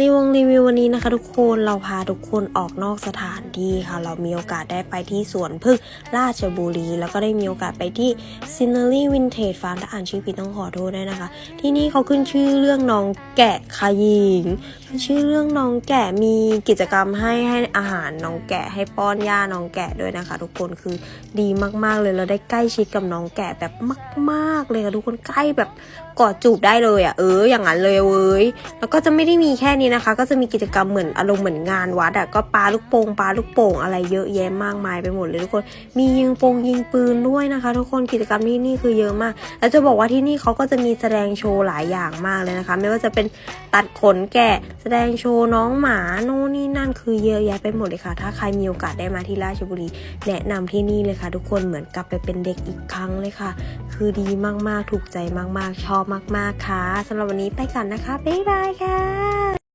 รีวงรีวิววันนี้นะคะ ทุกคนเราพาทุกคนออกนอกสถานที่ค่ะ เรามีโอกาสได้ไปที่สวนพึ่งราชบุรี แล้วก็ได้มีโอกาสไปที่ s i n n e r y Vintage Farm ถ้าอ่านชื่อผิดต้องขอโทษด้วยนะคะ ที่นี่เขาขึ้นชื่อเรื่องน้องแกะขยิงขึ้นชื่อเรื่องน้องแกะมีกิจกรรมให้ให้อาหารน้องแกะให้ป้อนหญ้าน้องแกะด้วยนะคะ ทุกคนคือดีมากๆเลยเราได้ใกล้ชิดกับน้องแกะแบบมาก ๆเลยค่ะทุกคนใกล้แบบกอดจูบได้เลยอะเอออย่างนั้นเลยเว้ยแล้วก็จะไม่ได้มีแค่นี้นะคะ ก็จะมีกิจกรรมเหมือนอารมณ์เหมือนงานวัดอะก็ปาลูกโป่งปาลูกโป่งอะไรเยอะแยะมากมายไปหมดเลยทุกคน มียิงโปงยิงปืนด้วยนะคะ ทุกคนกิจกรรมที่นี่คือเยอะมาก แล้วจะบอกว่าที่นี่เขาก็จะมีแสดงโชว์หลายอย่างมากเลยนะคะ ไม่ว่าจะเป็นตัดขนแกะแสดงโชว์น้องหมาโน่นนี่นั่นคือเยอะแยะไปหมดเลยค่ะ ถ้าใครมีโอกาสได้มาที่ราชบุรี แนะนำที่นี่เลยค่ะ ทุกคนเหมือนกลับไปเป็นเด็กอีกครั้งเลยค่ะ คือดีมากๆถูกใจมากๆ ชอบมาก ๆค่ะสำหรับวันนี้ไปกันนะคะบ๊ายบายค่ะ